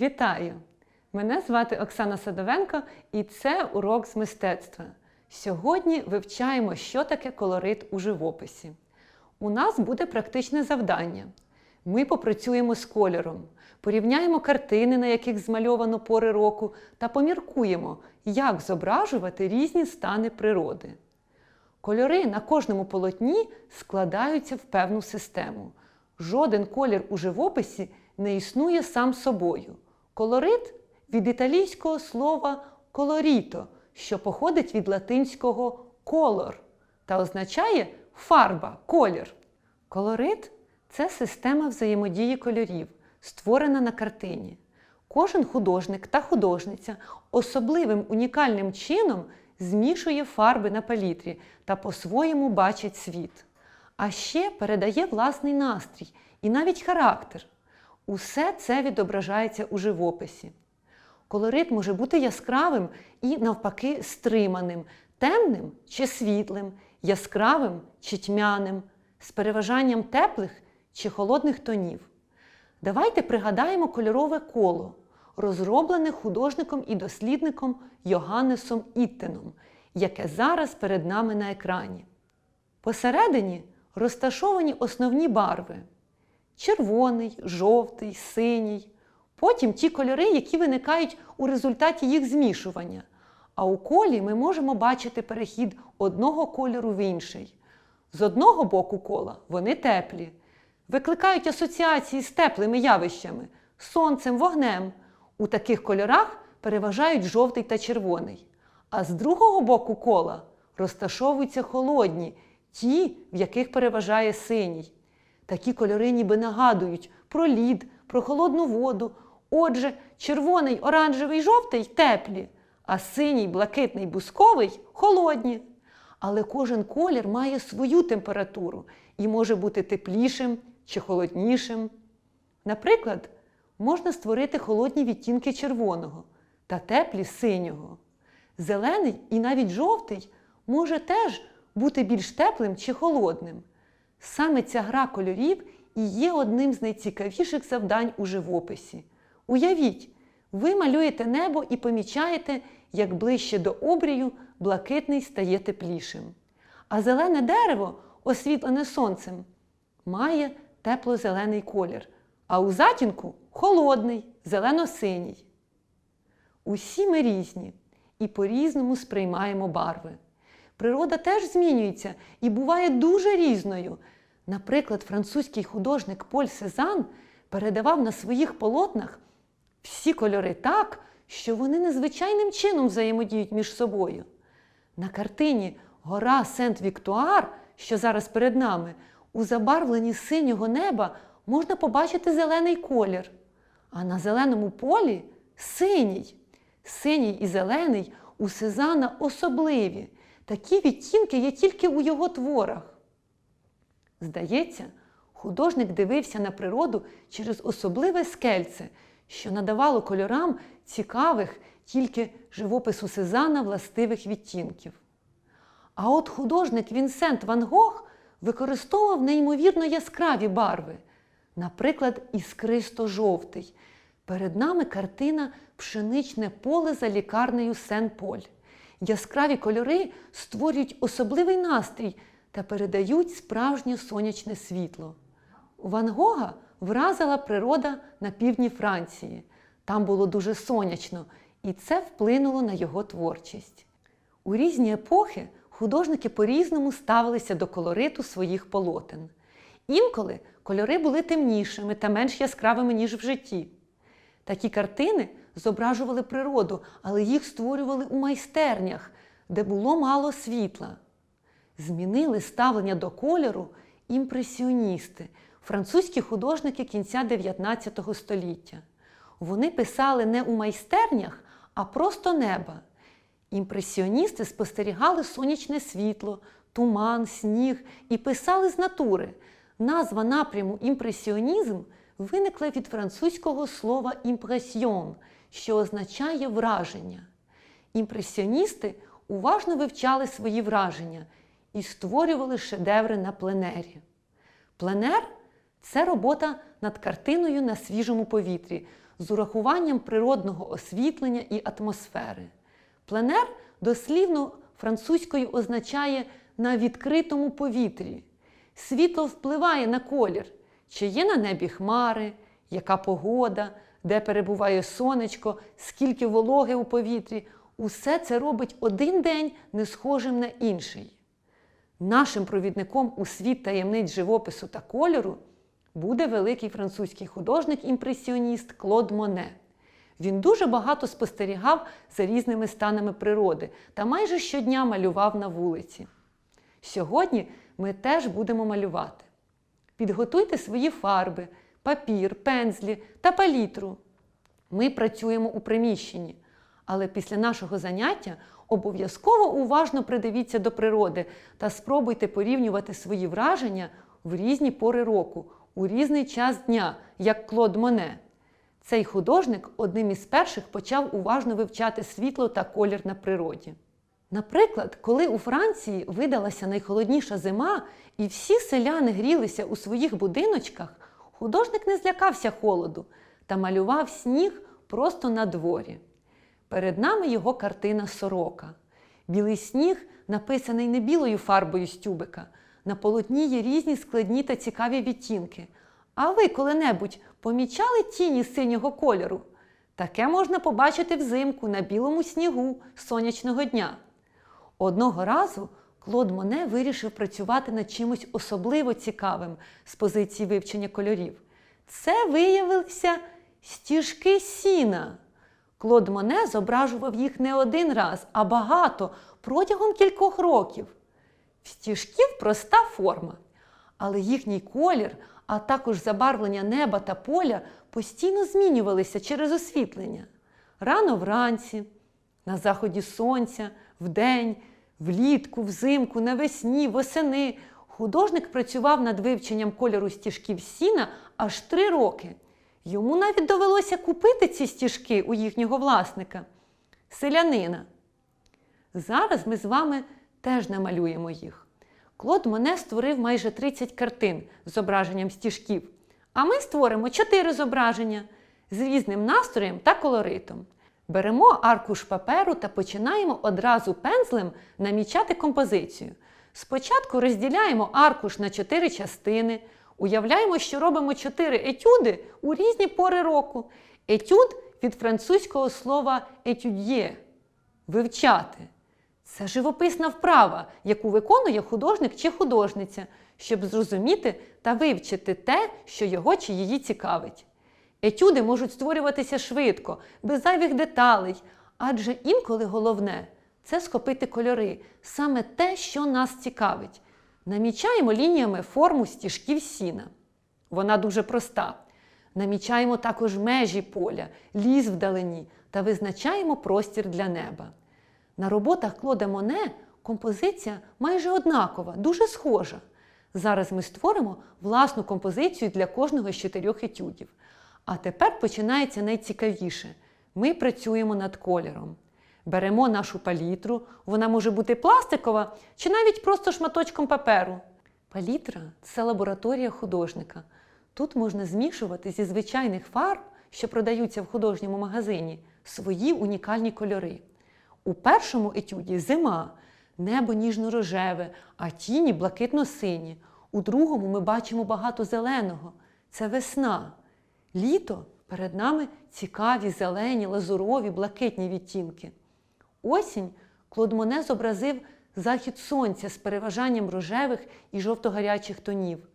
Вітаю! Мене звати Оксана Садовенко і це урок з мистецтва. Сьогодні вивчаємо, що таке колорит у живописі. У нас буде практичне завдання. Ми попрацюємо з кольором, порівняємо картини, на яких змальовано пори року, та поміркуємо, як зображувати різні стани природи. Кольори на кожному полотні складаються в певну систему. Жоден колір у живописі не існує сам собою. Колорит від італійського слова колоріто, що походить від латинського колор та означає фарба, колір. Колорит це система взаємодії кольорів, створена на картині. Кожен художник та художниця особливим унікальним чином змішує фарби на палітрі та по-своєму бачить світ. А ще передає власний настрій і навіть характер. Усе це відображається у живописі. Колорит може бути яскравим і, навпаки, стриманим, темним чи світлим, яскравим чи тьмяним, з переважанням теплих чи холодних тонів. Давайте пригадаємо кольорове коло, розроблене художником і дослідником Йоганнесом Іттеном, яке зараз перед нами на екрані. Посередині розташовані основні барви: червоний, жовтий, синій. Потім ті кольори, які виникають у результаті їх змішування. А у колі ми можемо бачити перехід одного кольору в інший. З одного боку кола вони теплі, викликають асоціації з теплими явищами, сонцем, вогнем. У таких кольорах переважають жовтий та червоний. А з другого боку кола розташовуються холодні, ті, в яких переважає синій. Такі кольори ніби нагадують про лід, про холодну воду. Отже, червоний, оранжевий, жовтий теплі, а синій, блакитний, бусковий холодні. Але кожен колір має свою температуру і може бути теплішим чи холоднішим. Наприклад, можна створити холодні відтінки червоного та теплі синього. Зелений і навіть жовтий може теж бути більш теплим чи холодним. Саме ця гра кольорів і є одним з найцікавіших завдань у живописі. Уявіть, ви малюєте небо і помічаєте, як ближче до обрію блакитний стає теплішим. А зелене дерево, освітлене сонцем, має тепло-зелений колір, а у затінку холодний, зелено-синій. Усі ми різні і по-різному сприймаємо барви. Природа теж змінюється і буває дуже різною. Наприклад, французький художник Поль Сезан передавав на своїх полотнах всі кольори так, що вони незвичайним чином взаємодіють між собою. На картині Гора Сент-Віктуар, що зараз перед нами, у забарвленні синього неба можна побачити зелений колір, а на зеленому полі синій. Синій і зелений у Сезана особливі. Такі відтінки є тільки у його творах. Здається, художник дивився на природу через особливе скельце, що надавало кольорам цікавих тільки живопису Сезана властивих відтінків. А от художник Вінсент Ван Гог використовував неймовірно яскраві барви, наприклад, іскристо-жовтий. Перед нами картина Пшеничне поле за лікарнею Сен-Поль. Яскраві кольори створюють особливий настрій та передають справжнє сонячне світло. Ван Гога вразила природа на півдні Франції. Там було дуже сонячно, і це вплинуло на його творчість. У різні епохи художники по-різному ставилися до колориту своїх полотен. Інколи кольори були темнішими та менш яскравими, ніж в житті. Такі картини зображували природу, але їх створювали у майстернях, де було мало світла. Змінили ставлення до кольору імпресіоністи, французькі художники кінця 19 століття. Вони писали не у майстернях, а просто неба. Імпресіоністи спостерігали сонячне світло, туман, сніг і писали з натури. Назва напряму імпресіонізм виникла від французького слова імпресіон, що означає враження. Імпресіоністи уважно вивчали свої враження і створювали шедеври на пленері. Пленер це робота над картиною на свіжому повітрі з урахуванням природного освітлення і атмосфери. Пленер дослівно французькою означає на відкритому повітрі. Світло впливає на колір, чи є на небі хмари, яка погода, де перебуває сонечко, скільки вологи у повітрі. Усе це робить один день не схожим на інший. Нашим провідником у світ таємниць живопису та кольору буде великий французький художник-імпресіоніст Клод Моне. Він дуже багато спостерігав за різними станами природи та майже щодня малював на вулиці. Сьогодні ми теж будемо малювати. Підготуйте свої фарби, папір, пензлі та палітру. Ми працюємо у приміщенні, але після нашого заняття обов'язково уважно придивіться до природи та спробуйте порівнювати свої враження в різні пори року, у різний час дня, як Клод Моне. Цей художник одним із перших почав уважно вивчати світло та колір на природі. Наприклад, коли у Франції видалася найхолодніша зима, і всі селяни грілися у своїх будиночках, художник не злякався холоду та малював сніг просто на дворі. Перед нами його картина Сорока. Білий сніг написаний не білою фарбою з тюбика. На полотні є різні складні та цікаві відтінки. А ви коли-небудь помічали тіні синього кольору? Таке можна побачити взимку на білому снігу сонячного дня. Одного разу Клод Моне вирішив працювати над чимось особливо цікавим з позиції вивчення кольорів. Це виявилися стіжки сіна. Клод Моне зображував їх не один раз, а багато протягом кількох років. В стіжків проста форма, але їхній колір, а також забарвлення неба та поля постійно змінювалися через освітлення. Рано вранці, на заході сонця, вдень, влітку, взимку, навесні, восени. Художник працював над вивченням кольору стіжків сіна аж три роки. Йому навіть довелося купити ці стіжки у їхнього власника, селянина. Зараз ми з вами теж намалюємо їх. Клод Моне створив майже 30 картин з зображенням стіжків, а ми створимо 4 зображення з різним настроєм та колоритом. Беремо аркуш паперу та починаємо одразу пензлем намічати композицію. Спочатку розділяємо аркуш на 4 частини, уявляємо, що робимо 4 етюди у різні пори року. Етюд від французького слова етюд'є вивчати. Це живописна вправа, яку виконує художник чи художниця, щоб зрозуміти та вивчити те, що його чи її цікавить. Етюди можуть створюватися швидко, без зайвих деталей, адже інколи головне це схопити кольори, саме те, що нас цікавить. Намічаємо лініями форму стіжків сіна. Вона дуже проста. Намічаємо також межі поля, ліс вдалині та визначаємо простір для неба. На роботах Клода Моне композиція майже однакова, дуже схожа. Зараз ми створимо власну композицію для кожного з чотирьох етюдів. А тепер починається найцікавіше. Ми працюємо над кольором. Беремо нашу палітру, вона може бути пластикова чи навіть просто шматочком паперу. Палітра це лабораторія художника. Тут можна змішувати зі звичайних фарб, що продаються в художньому магазині, свої унікальні кольори. У першому етюді зима, небо ніжно-рожеве, а тіні блакитно-сині. У другому ми бачимо багато зеленого. Це весна. Літо перед нами цікаві, зелені, лазурові, блакитні відтінки. Осінь Клод Моне зобразив захід сонця з переважанням рожевих і жовто-гарячих тонів.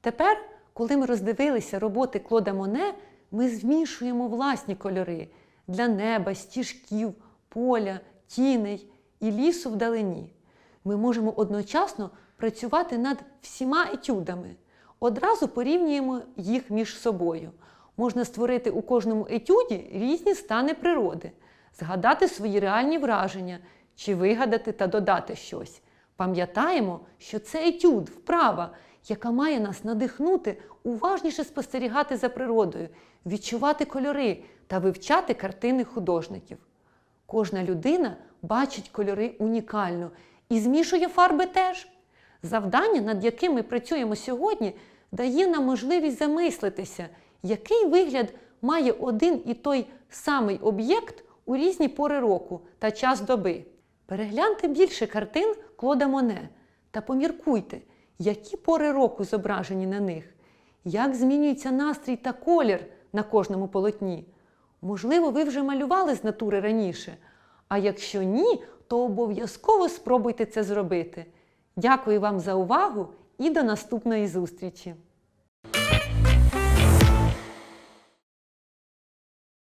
Тепер, коли ми роздивилися роботи Клода Моне, ми змішуємо власні кольори для неба, стіжків, поля, тіней і лісу вдалині. Ми можемо одночасно працювати над всіма етюдами. Одразу порівнюємо їх між собою. Можна створити у кожному етюді різні стани природи, згадати свої реальні враження чи вигадати та додати щось. Пам'ятаємо, що це етюд, вправа, яка має нас надихнути уважніше спостерігати за природою, відчувати кольори та вивчати картини художників. Кожна людина бачить кольори унікально і змішує фарби теж. Завдання, над яким ми працюємо сьогодні, дає нам можливість замислитися, який вигляд має один і той самий об'єкт у різні пори року та час доби. Перегляньте більше картин Клода Моне та поміркуйте, які пори року зображені на них, як змінюється настрій та колір на кожному полотні. Можливо, ви вже малювали з натури раніше. А якщо ні, то обов'язково спробуйте це зробити. Дякую вам за увагу і до наступної зустрічі!